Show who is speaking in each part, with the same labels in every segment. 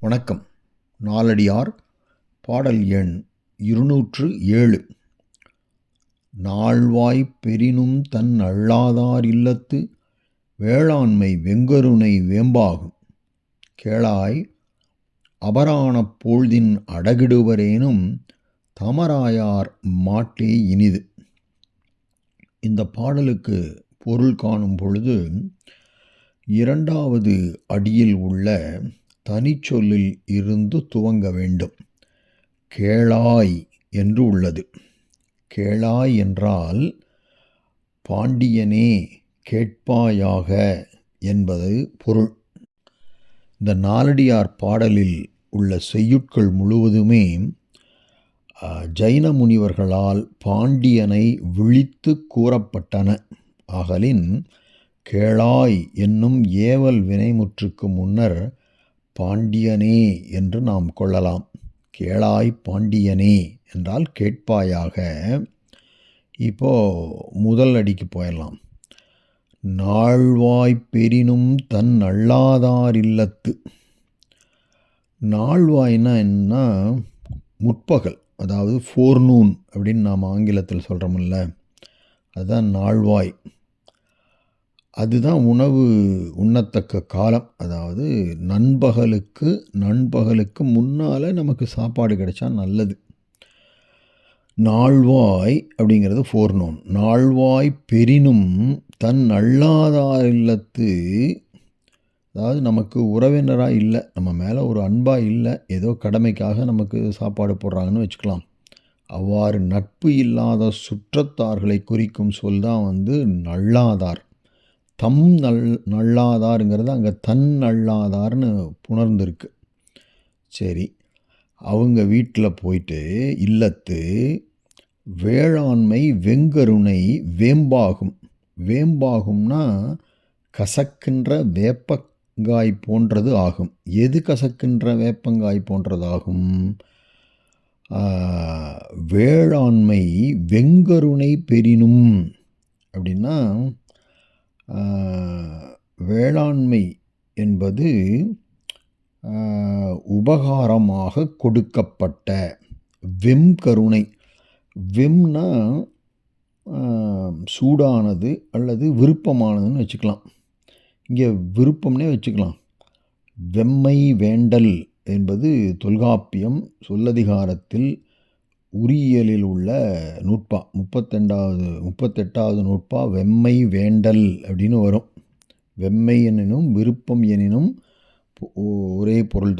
Speaker 1: வணக்கம். நாலடியார் பாடல் எண் இருநூற்று ஏழு. நாள்வாய்ப் பெறினும் தன் அல்லாதார் இல்லத்து வேளாண்மை வெங்கருணை வேம்பாகும். கேளாய் அபரான பொழுதின் அடகிடுவரேனும் தமராயார் மாட்டே இனிது. இந்த பாடலுக்கு பொருள் காணும் பொழுது இரண்டாவது அடியில் உள்ள தனிச்சொல்லில் இருந்து துவங்க வேண்டும். கேளாய் என்று உள்ளது. கேளாய் என்றால் பாண்டியனே கேட்பாயாக என்பது பொருள். இந்த நாலடியார் பாடலில் உள்ள செய்யுட்கள் முழுவதுமே ஜைன முனிவர்களால் பாண்டியனை விழித்து கூறப்பட்டன. ஆகலின் கேளாய் என்னும் ஏவல் வினைமுற்றுக்கு முன்னர் பாண்டியனே என்று நாம் கொள்ளலாம். கேளாய் பாண்டியனே என்றால் கேட்பாயாக. இப்போ முதல் அடிக்கு போயிடலாம். நாழ்வாய் பெரினும் தன் அல்லாதார் இல்லத்து. நாழ்வாய்னா என்ன? முற்பகல் அதாவது ஃபோர்நூன் அப்படின்னு நாம் ஆங்கிலத்தில் சொல்கிறோமில்ல அதுதான் நாழ்வாய். அதுதான் உணவு உண்ணத்தக்க காலம். அதாவது நண்பகலுக்கு நண்பகலுக்கு முன்னால் நமக்கு சாப்பாடு கிடைச்சா நல்லது. நாழ்வாய் அப்படிங்கிறது ஃபோர்னோன் நாழ்வாய் பெரினும் தன் அல்லாதார் இல்லத்து அதாவது நமக்கு உறவினராக இல்லை நம்ம மேலே ஒரு அன்பாக இல்லை ஏதோ கடமைக்காக நமக்கு சாப்பாடு போடுறாங்கன்னு வச்சுக்கலாம். அவ்வாறு நட்பு இல்லாத சுற்றத்தார்களை குறிக்கும் சொல் தான் வந்து நல்லாதார். தம் நல் நல்லாதாருங்கிறது அங்கே தன் நல்லாதார்னு புணர்ந்துருக்கு. சரி அவங்க வீட்டில் போயிட்டு இல்லத்து வேளாண்மை வெங்கருணை வேம்பாகும். வேம்பாகும்னா கசக்கின்ற வேப்பங்காய் போன்றது ஆகும். எது கசக்கின்ற வேப்பங்காய் போன்றதாகும்? வேளாண்மை வெங்கருணை பெரினும் அப்படின்னா வேளாண்மை என்பது உபகாரமாக கொடுக்கப்பட்ட வெம் கருணை. வெம்னா சூடானது அல்லது விருப்பமானதுன்னு வச்சுக்கலாம். இங்கே விருப்பம்னே வச்சுக்கலாம். வெம்மை வேண்டல் என்பது தொல்காப்பியம் சொல்லதிகாரத்தில் உரியலில் உள்ள நூற்பா முப்பத்தெண்டாவது முப்பத்தெட்டாவது நூற்பா வெம்மை வேண்டல் அப்படின்னு வரும். வெம்மை எனினும் விருப்பம் எனினும் ஒரே பொருள்.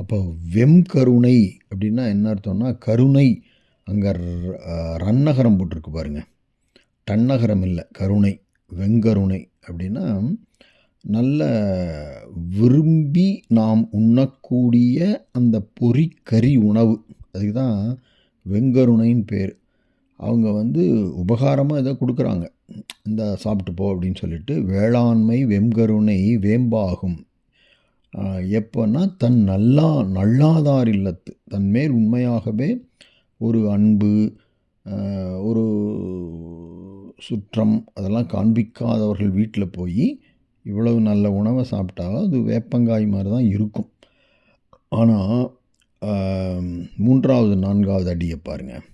Speaker 1: அப்போ வெம் கருணை அப்படின்னா என்ன அர்த்தம்னா கருணை. அங்கே ரன்னகரம் போட்டிருக்கு பாருங்கள் தன்னகரம் இல்லை கருணை வெங்கருணை அப்படின்னா நல்ல விரும்பி நாம் உண்ணக்கூடிய அந்த பொறிக்கறி உணவு. அதுக்கு தான் வெங்கருணைன்னு பேர். அவங்க வந்து உபகாரமாக இதை கொடுக்குறாங்க. இந்த சாப்பிட்டு போ அப்படின்னு சொல்லிட்டு வேளாண்மை வெம்கருணை வேம்பாகும். எப்போன்னா தன் நல்லா நல்லாதார் இல்லத்து. தன் மேல் உண்மையாகவே ஒரு அன்பு ஒரு சுற்றம் அதெல்லாம் காண்பிக்காதவர்கள் வீட்டில் போய் இவ்வளவு நல்ல உணவை சாப்பிட்டா அது வேப்பங்காய் மாதிரி தான் இருக்கும். ஆனால் மூன்றாவது நான்காவது அடியை பாருங்கள்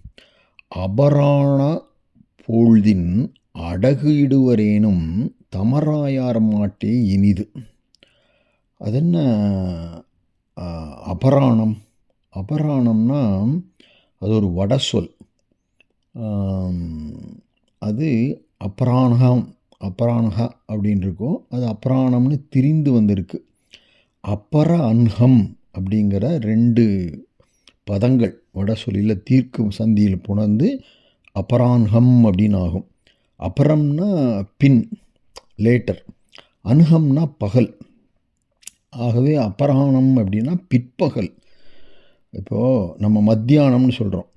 Speaker 1: அபராண பொழுதின் அடகு இடுவரேனும் தமராயார் மாட்டே இனிது. அது என்ன? அபராணம். அபராணம்னா அது ஒரு வட சொல். அது அபராணகம் அபராணகா அப்படின்னு இருக்கும். அது அபராணம்னு திரிந்து வந்திருக்கு. அப்பர அன்ஹம் அப்படிங்கிற ரெண்டு பதங்கள் வட சொல்லியில் தீர்க்கும் சந்தியில் புணர்ந்து அபரான்ஹம் அப்படின்னு ஆகும் அபரம்னா பின் லேட்டர் அன்ஹம்னா பகல். ஆகவே அபராணம் அப்படின்னா பிற்பகல். இப்போது நம்ம மத்தியானம்னு சொல்கிறோம்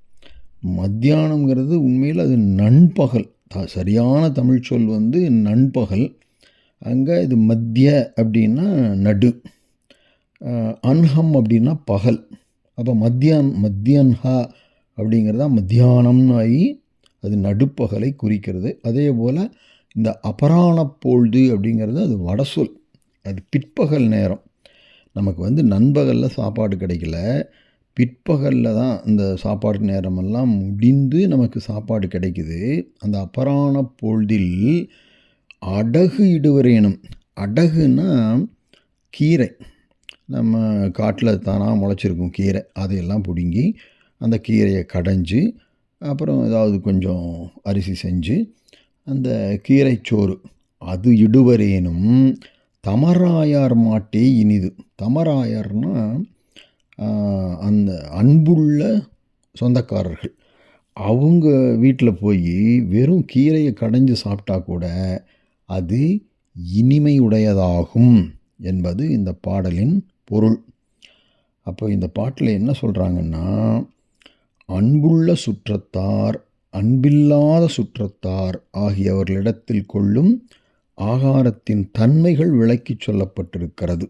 Speaker 1: மத்தியானங்கிறது உண்மையில் அது நண்பகல். த சரியான தமிழ் சொல் வந்து நண்பகல். அங்கே இது மத்திய அப்படின்னா நடு. அன்ஹம் அப்படின்னா பகல். அப்போ மத்தியான் மத்தியன்ஹா அப்படிங்கிறதா மத்தியானம்னு ஆகி அது நடுப்பகலை குறிக்கிறது. அதே போல் இந்த அபராண பொழுது அப்படிங்கிறது அது வடசொல் அது பிற்பகல் நேரம். நமக்கு வந்து நண்பகலில் சாப்பாடு கிடைக்கல. பிற்பகலில் தான் இந்த சாப்பாடு நேரமெல்லாம் முடிந்து நமக்கு சாப்பாடு கிடைக்குது. அந்த அபராண பொழுதில் அடகு இடுவரேனும். அடகுன்னா கீரை. நம்ம காட்டில் தானாக முளைச்சிருக்கும் கீரை. அதையெல்லாம் பிடுங்கி அந்த கீரையை கடைஞ்சி அப்புறம் ஏதாவது கொஞ்சம் அரிசி செஞ்சு அந்த கீரைச்சோறு அது இடுவரேனும் தமராயார் மாட்டே இனிது. தமராயார்னா அந்த அன்புள்ள சொந்தக்காரர்கள். அவங்க வீட்டில் போய் வெறும் கீரையை கடைஞ்சு சாப்பிட்டா கூட அது இனிமையுடையதாகும் என்பது இந்த பாடலின் பொருள். அப்போ இந்த பாட்டில் என்ன சொல்கிறாங்கன்னா அன்புள்ள சுற்றத்தார் அன்பில்லாத சுற்றத்தார் ஆகியவர்களிடத்தில் கொள்ளும் ஆகாரத்தின் தன்மைகள் விளக்கிச் சொல்லப்பட்டிருக்கிறது.